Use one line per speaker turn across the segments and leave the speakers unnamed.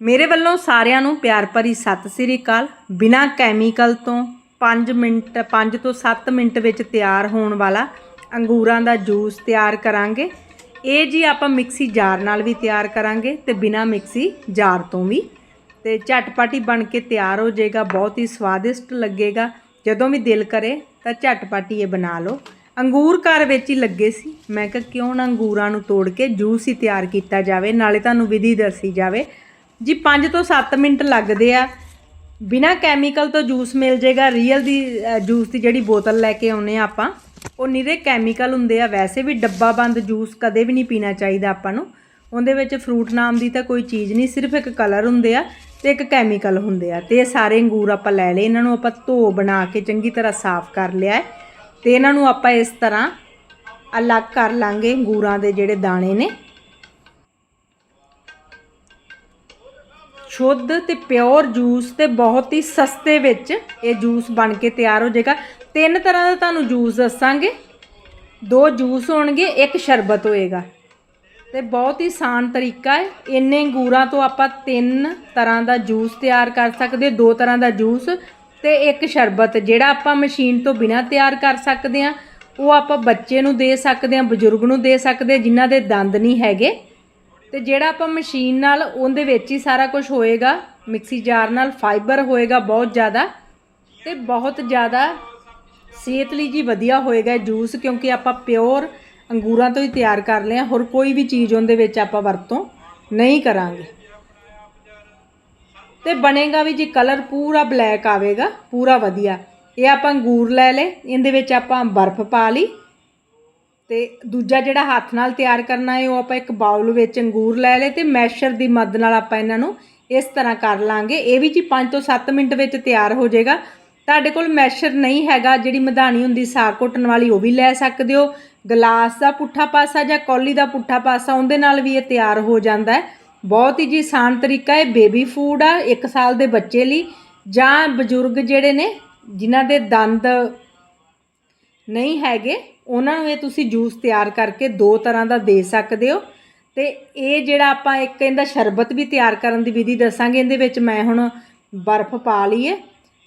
ਮੇਰੇ ਵੱਲੋਂ ਸਾਰਿਆਂ ਨੂੰ ਪਿਆਰ ਭਰੀ ਸਤਿ ਸ੍ਰੀ ਅਕਾਲ। ਬਿਨਾਂ ਕੈਮੀਕਲ ਤੋਂ 5 ਮਿੰਟ 5 ਤੋਂ 7 ਮਿੰਟ ਵਿੱਚ ਤਿਆਰ ਹੋਣ ਵਾਲਾ ਅੰਗੂਰਾਂ ਦਾ ਜੂਸ ਤਿਆਰ ਕਰਾਂਗੇ। ਇਹ ਜੀ ਆਪਾਂ ਮਿਕਸੀ ਜਾਰ ਨਾਲ ਵੀ ਤਿਆਰ ਕਰਾਂਗੇ ਤੇ ਬਿਨਾਂ ਮਿਕਸੀ ਜਾਰ ਤੋਂ ਵੀ। ਤੇ ਝਟਪਟੀ ਬਣ ਕੇ ਤਿਆਰ ਹੋ ਜਾਏਗਾ, ਬਹੁਤ ਹੀ ਸਵਾਦਿਸ਼ਟ ਲੱਗੇਗਾ। ਜਦੋਂ ਵੀ ਦਿਲ ਕਰੇ ਤਾਂ ਝਟਪਟੀ ਇਹ ਬਣਾ ਲਓ। ਅੰਗੂਰ ਘਰ ਵਿੱਚ ਹੀ ਲੱਗੇ ਸੀ। ਮੈਂ ਕਿਹਾ ਕਿਉਂ ਨਾ ਅੰਗੂਰਾਂ ਨੂੰ ਤੋੜ ਕੇ ਜੂਸ ਹੀ ਤਿਆਰ ਕੀਤਾ ਜਾਵੇ, ਨਾਲੇ ਤੁਹਾਨੂੰ ਵਿਧੀ ਦੱਸੀ ਜਾਵੇ। ਜੀ 5 ਤੋਂ 7 ਮਿੰਟ ਲੱਗਦੇ ਆ। ਬਿਨਾ ਕੈਮੀਕਲ ਤੋਂ ਜੂਸ ਮਿਲ ਜਾਏਗਾ ਰੀਅਲ ਦੀ ਜੂਸ ਦੀ ਜਿਹੜੀ ਬੋਤਲ ਲੈ ਕੇ ਆਉਨੇ ਆ ਆਪਾਂ, ਉਹ ਨਿਰੇ ਕੈਮੀਕਲ ਹੁੰਦੇ ਆ। ਵੈਸੇ ਵੀ ਡੱਬਾ ਬੰਦ ਜੂਸ ਕਦੇ ਵੀ ਨਹੀਂ ਪੀਣਾ ਚਾਹੀਦਾ ਆਪਾਂ ਨੂੰ। ਉਹਦੇ ਵਿੱਚ ਫਰੂਟ ਨਾਮ ਦੀ ਤਾਂ ਕੋਈ ਚੀਜ਼ ਨਹੀਂ, ਸਿਰਫ ਇੱਕ ਕਲਰ ਹੁੰਦੇ ਆ ਤੇ ਇੱਕ ਕੈਮੀਕਲ ਹੁੰਦੇ ਆ। ਤੇ ਇਹ ਸਾਰੇ ਅੰਗੂਰ ਆਪਾਂ ਲੈ ਲਏ, ਇਹਨਾਂ ਨੂੰ ਆਪਾਂ ਧੋ ਬਣਾ ਕੇ ਚੰਗੀ ਤਰ੍ਹਾਂ ਸਾਫ਼ ਕਰ ਲਿਆ ਹੈ। ਤੇ ਇਹਨਾਂ ਨੂੰ ਆਪਾਂ ਇਸ ਤਰ੍ਹਾਂ ਅਲੱਗ ਕਰ ਲਾਂਗੇ ਅੰਗੂਰਾਂ ਦੇ ਜਿਹੜੇ ਦਾਣੇ ਨੇ। ਸ਼ੁੱਧ ਤੇ ਪਿਓਰ ਜੂਸ ਤੇ ਬਹੁਤ ਹੀ ਸਸਤੇ ਵਿੱਚ ਇਹ ਜੂਸ ਬਣ ਕੇ ਤਿਆਰ ਹੋ ਜਾਏਗਾ। ਤਿੰਨ ਤਰ੍ਹਾਂ ਦਾ ਤੁਹਾਨੂੰ ਜੂਸ ਦੱਸਾਂਗੇ। ਦੋ ਜੂਸ ਹੋਣਗੇ, ਇੱਕ ਸ਼ਰਬਤ ਹੋਏਗਾ। ਤੇ ਬਹੁਤ ਹੀ ਆਸਾਨ ਤਰੀਕਾ ਹੈ। ਇੰਨੇ ਅੰਗੂਰਾਂ ਤੋਂ ਆਪਾਂ ਤਿੰਨ ਤਰ੍ਹਾਂ ਦਾ ਜੂਸ ਤਿਆਰ ਕਰ ਸਕਦੇ ਦੋ ਤਰ੍ਹਾਂ ਦਾ ਜੂਸ ਤੇ ਇੱਕ ਸ਼ਰਬਤ। ਜਿਹੜਾ ਆਪਾਂ ਮਸ਼ੀਨ ਤੋਂ ਬਿਨਾ ਤਿਆਰ ਕਰ ਸਕਦੇ ਹਾਂ, ਉਹ ਆਪਾਂ ਬੱਚੇ ਨੂੰ ਦੇ ਸਕਦੇ ਹਾਂ, ਬਜ਼ੁਰਗ ਨੂੰ ਦੇ ਸਕਦੇ ਹਾਂ, ਜਿਨ੍ਹਾਂ ਦੇ ਦੰਦ ਨਹੀਂ ਹੈਗੇ। ਤੇ ਜਿਹੜਾ ਆਪਾਂ ਮਸ਼ੀਨ ਨਾਲ ਉਹਦੇ ਵਿੱਚ ਹੀ ਸਾਰਾ ਕੁਝ ਹੋਏਗਾ, ਮਿਕਸੀ ਜਾਰ ਨਾਲ ਫਾਈਬਰ ਹੋਏਗਾ ਬਹੁਤ ਜ਼ਿਆਦਾ ਤੇ ਬਹੁਤ ਜ਼ਿਆਦਾ ਸਿਹਤ ਲਈ ਜੀ ਵਧੀਆ ਹੋਏਗਾ ਜੂਸ ਕਿਉਂਕਿ ਆਪਾਂ ਪਿਓਰ ਅੰਗੂਰਾਂ ਤੋਂ ਹੀ ਤਿਆਰ ਕਰ ਲਿਆ ਹੋਰ ਕੋਈ ਵੀ ਚੀਜ਼ ਉਹਦੇ ਵਿੱਚ ਆਪਾਂ ਵਰਤੋਂ ਨਹੀਂ ਕਰਾਂਗੇ। ਤੇ ਬਣੇਗਾ ਵੀ ਜੀ ਕਲਰ ਪੂਰਾ ਬਲੈਕ ਆਵੇਗਾ, ਪੂਰਾ ਵਧੀਆ। ਇਹ ਆਪਾਂ ਅੰਗੂਰ ਲੈ ਲੇ ਇਹਦੇ ਵਿੱਚ ਆਪਾਂ ਬਰਫ਼ ਪਾ ਲਈ। ਤੇ ਦੂਜਾ ਜਿਹੜਾ ਹੱਥ ਨਾਲ ਤਿਆਰ ਕਰਨਾ ਹੈ, ਉਹ ਆਪਾਂ ਇੱਕ ਬਾਉਲ ਵਿੱਚ ਅੰਗੂਰ ਲੈ ਲਏ ਤੇ ਮੈਸ਼ਰ ਦੀ ਮਦਦ ਨਾਲ ਆਪਾਂ ਇਹਨਾਂ ਨੂੰ ਇਸ ਤਰ੍ਹਾਂ ਕਰ ਲਾਂਗੇ। ਇਹ ਵੀ ਜੀ 5 ਤੋਂ 7 ਮਿੰਟ ਵਿੱਚ ਤਿਆਰ ਹੋ ਜਾਏਗਾ। ਤੁਹਾਡੇ ਕੋਲ ਮੈਸ਼ਰ ਨਹੀਂ ਹੈਗਾ, ਜਿਹੜੀ ਮਧਾਣੀ ਹੁੰਦੀ ਸਾਗ ਘੁੱਟਣ ਵਾਲੀ, ਉਹ ਵੀ ਲੈ ਸਕਦੇ ਹੋ। ਗਲਾਸ ਦਾ ਪੁੱਠਾ ਪਾਸਾ ਜਾਂ ਕੌਲੀ ਦਾ ਪੁੱਠਾ ਪਾਸਾ, ਉਹਦੇ ਨਾਲ ਵੀ ਇਹ ਤਿਆਰ ਹੋ ਜਾਂਦਾ ਹੈ। ਬਹੁਤ ਹੀ ਜੀ ਆਸਾਨ ਤਰੀਕਾ ਹੈ ਬੇਬੀ ਫੂਡ ਆ 1 ਸਾਲ ਦੇ ਬੱਚੇ ਲਈ। ਜਾਂ ਬਜ਼ੁਰਗ ਜਿਹੜੇ ਨੇ, ਜਿਨ੍ਹਾਂ ਦੇ ਦੰਦ ਨਹੀਂ ਹੈਗੇ ਉਹਨਾਂ ਨੂੰ ਇਹ ਤੁਸੀਂ ਜੂਸ ਤਿਆਰ ਕਰਕੇ ਦੋ ਤਰ੍ਹਾਂ ਦਾ ਦੇ ਸਕਦੇ ਹੋ। ਤੇ ਇਹ ਜਿਹੜਾ ਆਪਾਂ ਇੱਕ ਇਹਦਾ ਸ਼ਰਬਤ ਵੀ ਤਿਆਰ ਕਰਨ ਦੀ ਵਿਧੀ ਦੱਸਾਂਗੇ, ਇਹਦੇ ਵਿੱਚ ਮੈਂ ਹੁਣ ਬਰਫ਼ ਪਾ ਲਈ ਹੈ।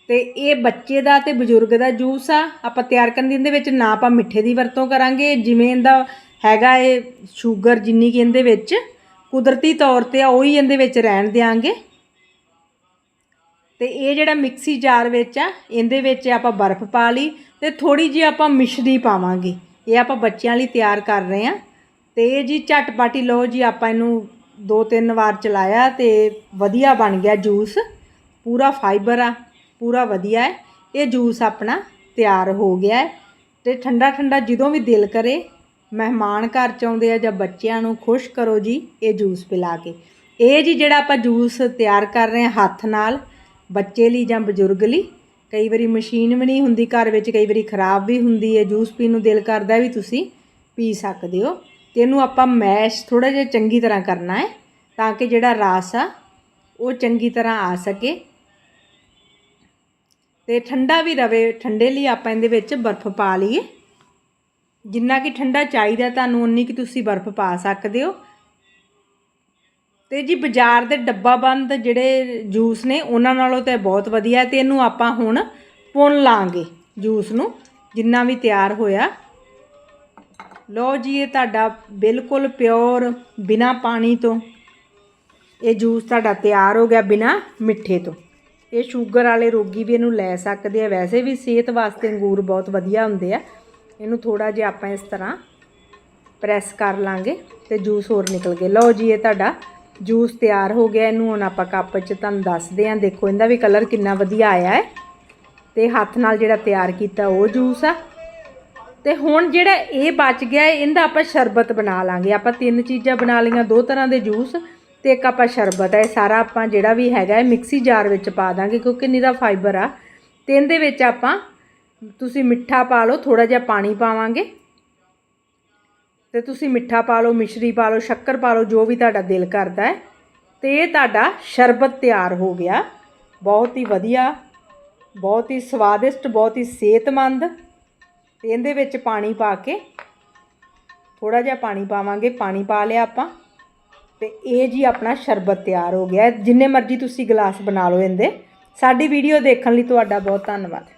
ਤੇ ਇਹ ਬੱਚੇ ਦਾ ਤੇ ਬਜ਼ੁਰਗ ਦਾ ਜੂਸ ਆ। ਆਪਾਂ ਤਿਆਰ ਕਰਨ ਦੀ ਇਹਦੇ ਵਿੱਚ ਨਾ ਆਪਾਂ ਮਿੱਠੇ ਦੀ ਵਰਤੋਂ ਕਰਾਂਗੇ। ਜਿਵੇਂ ਇਹਦਾ ਹੈਗਾ ਇਹ ਸ਼ੂਗਰ ਜਿੰਨੀ ਕਿ ਇਹਦੇ ਵਿੱਚ, ਕੁਦਰਤੀ ਤੌਰ ਤੇ ਆ, ਉਹੀ ਇਹਦੇ ਵਿੱਚ ਰਹਿਣ ਦਿਆਂਗੇ। ਤੇ ਇਹ ਜਿਹੜਾ ਮਿਕਸੀ ਜਾਰ ਵਿੱਚ ਆ, ਇਹਦੇ ਵਿੱਚ ਆਪਾਂ ਬਰਫ਼ ਪਾ ਲਈ। ਤੇ ਥੋੜੀ ਜਿਹੀ ਆਪਾਂ ਮਿਸ਼ਰੀ ਪਾਵਾਂਗੇ। ਇਹ ਆਪਾਂ ਬੱਚਿਆਂ ਲਈ ਤਿਆਰ ਕਰ ਰਹੇ ਹਾਂ। ਤੇ ਇਹ ਜੀ ਝਟਪਟੀ ਲਓ ਜੀ, ਆਪਾਂ ਇਹਨੂੰ ਦੋ ਤਿੰਨ ਵਾਰ ਚਲਾਇਆ ਤੇ ਵਧੀਆ ਬਣ ਗਿਆ ਜੂਸ। ਪੂਰਾ ਫਾਈਬਰ ਆ, ਪੂਰਾ ਵਧੀਆ ਹੈ। ਇਹ ਜੂਸ ਆਪਣਾ ਤਿਆਰ ਹੋ ਗਿਆ ਹੈ। ਤੇ ਠੰਡਾ ਠੰਡਾ ਜਦੋਂ ਵੀ ਦਿਲ ਕਰੇ, ਮਹਿਮਾਨ ਘਰ ਚ ਆਉਂਦੇ ਆ ਜਾਂ ਬੱਚਿਆਂ ਨੂੰ ਖੁਸ਼ ਕਰੋ ਜੀ, ਇਹ ਜੂਸ ਪਿਲਾ ਕੇ। ਇਹ ਜੀ ਜਿਹੜਾ ਆਪਾਂ ਜੂਸ ਤਿਆਰ ਕਰ ਰਹੇ ਹਾਂ ਹੱਥ ਨਾਲ, ਬੱਚੇ ਲਈ ਜਾਂ ਬਜ਼ੁਰਗ ਲਈ ਕਈ ਵਾਰੀ ਮਸ਼ੀਨ ਵੀ ਨਹੀਂ ਹੁੰਦੀ ਘਰ ਵਿੱਚ, ਕਈ ਵਾਰੀ ਖਰਾਬ ਵੀ ਹੁੰਦੀ ਹੈ, ਜੂਸ ਪੀਣ ਨੂੰ ਦਿਲ ਕਰਦਾ ਵੀ ਤੁਸੀਂ ਪੀ ਸਕਦੇ ਹੋ। ਤੇ ਇਹਨੂੰ ਆਪਾਂ ਮੈਸ਼ ਥੋੜਾ ਜਿਹਾ ਚੰਗੀ ਤਰ੍ਹਾਂ ਕਰਨਾ ਹੈ, ਤਾਂ ਕਿ ਜਿਹੜਾ ਰਸ ਆ, ਉਹ ਚੰਗੀ ਤਰ੍ਹਾਂ ਆ ਸਕੇ। ਤੇ ਠੰਡਾ ਵੀ ਰਵੇ, ਠੰਡੇ ਲਈ ਆਪਾਂ ਇਹਦੇ ਵਿੱਚ ਬਰਫ਼ ਪਾ ਲਈਏ। ਜਿੰਨਾ ਕਿ ਠੰਡਾ ਚਾਹੀਦਾ, ਤੁਹਾਨੂੰ ਉਨੀ ਕਿ ਤੁਸੀਂ ਬਰਫ਼ ਪਾ ਸਕਦੇ ਹੋ। ਤੇ ਜੀ ਬਾਜ਼ਾਰ ਦੇ ਡੱਬਾ ਬੰਦ ਜਿਹੜੇ ਜੂਸ ਨੇ, ਉਹਨਾਂ ਨਾਲੋਂ ਤਾਂ ਬਹੁਤ ਵਧੀਆ ਤੇ ਇਹਨੂੰ ਆਪਾਂ ਹੁਣ ਪੁੰਨ ਲਾਂਗੇ ਜੂਸ ਨੂੰ, ਜਿੰਨਾ ਵੀ ਤਿਆਰ ਹੋਇਆ। ਲਓ ਜੀ, ਇਹ ਤੁਹਾਡਾ ਬਿਲਕੁਲ ਪਿਓਰ ਬਿਨਾ ਪਾਣੀ ਤੋਂ। ਇਹ ਜੂਸ ਤੁਹਾਡਾ ਤਿਆਰ ਹੋ ਗਿਆ ਬਿਨਾ ਮਿੱਠੇ ਤੋਂ। ਇਹ ਸ਼ੂਗਰ ਵਾਲੇ ਰੋਗੀ ਵੀ ਇਹਨੂੰ ਲੈ ਸਕਦੇ ਆ। ਵੈਸੇ ਵੀ ਸਿਹਤ ਵਾਸਤੇ ਅੰਗੂਰ ਬਹੁਤ ਵਧੀਆ ਹੁੰਦੇ ਆ। ਇਹਨੂੰ ਥੋੜਾ ਜਿਹਾ ਆਪਾਂ ਇਸ ਤਰ੍ਹਾਂ ਪ੍ਰੈਸ ਕਰ ਲਾਂਗੇ ਤੇ ਜੂਸ ਹੋਰ ਨਿਕਲ ਗਿਆ ਲਓ ਜੀ, ਇਹ ਤੁਹਾਡਾ ਜੂਸ ਤਿਆਰ ਹੋ ਗਿਆ, ਇਹਨੂੰ ਹੁਣ ਆਪਾਂ ਕੱਪ 'ਚ ਤੁਹਾਨੂੰ ਦੱਸਦੇ ਆਂ ਦੇਖੋ, ਇਹਦਾ ਵੀ ਕਲਰ ਕਿੰਨਾ ਵਧੀਆ ਆਇਆ ਹੈ। ਤੇ ਹੱਥ ਨਾਲ ਜਿਹੜਾ ਤਿਆਰ ਕੀਤਾ, ਉਹ ਜੂਸ ਆ। ਤੇ ਹੁਣ ਜਿਹੜਾ ਇਹ ਬਚ ਗਿਆ, ਇਹਦਾ ਆਪਾਂ ਸ਼ਰਬਤ ਬਣਾ ਲਾਂਗੇ। ਆਪਾਂ ਤਿੰਨ ਚੀਜ਼ਾਂ ਬਣਾ ਲਈਆਂ, ਦੋ ਤਰ੍ਹਾਂ ਦੇ ਜੂਸ ਤੇ ਇੱਕ ਆਪਾਂ ਸ਼ਰਬਤ ਹੈ ਇਹ ਸਾਰਾ ਆਪਾਂ ਜਿਹੜਾ ਵੀ ਹੈਗਾ ਹੈ ਮਿਕਸੀ ਜਾਰ ਵਿੱਚ ਪਾ ਦਾਂਗੇ, ਕਿਉਂਕਿ ਨਿਰਾ ਫਾਈਬਰ ਆ। ਤੇ ਇਹਦੇ ਵਿੱਚ ਆਪਾਂ, ਤੁਸੀਂ ਮਿੱਠਾ ਪਾ ਲਓ ਥੋੜਾ ਜਿਹਾ ਪਾਣੀ ਪਾਵਾਂਗੇ। ਤੇ ਤੁਸੀਂ ਮਿੱਠਾ ਪਾ ਲਓ, ਮਿਸ਼ਰੀ ਪਾ ਲਓ, ਸ਼ੱਕਰ ਪਾ ਲਓ, ਜੋ ਵੀ ਤੁਹਾਡਾ ਦਿਲ ਕਰਦਾ ਹੈ। ਤੇ ਇਹ ਤੁਹਾਡਾ ਸ਼ਰਬਤ ਤਿਆਰ ਹੋ ਗਿਆ। ਬਹੁਤ ਹੀ ਵਧੀਆ, ਬਹੁਤ ਹੀ ਸਵਾਦਿਸ਼ਟ, ਬਹੁਤ ਹੀ ਸਿਹਤਮੰਦ। ਤੇ ਇਹਦੇ ਵਿੱਚ ਪਾਣੀ ਪਾ ਕੇ ਥੋੜਾ ਜਿਹਾ ਪਾਣੀ ਪਾਵਾਂਗੇ, ਪਾਣੀ ਪਾ ਲਿਆ ਆਪਾਂ। ਤੇ ਇਹ ਜੀ ਆਪਣਾ ਸ਼ਰਬਤ ਤਿਆਰ ਹੋ ਗਿਆ। ਜਿੰਨੇ ਮਰਜ਼ੀ ਤੁਸੀਂ ਗਲਾਸ ਬਣਾ ਲਓ ਇਹਦੇ। ਸਾਡੀ ਵੀਡੀਓ ਦੇਖਣ ਲਈ ਤੁਹਾਡਾ ਬਹੁਤ ਧੰਨਵਾਦ।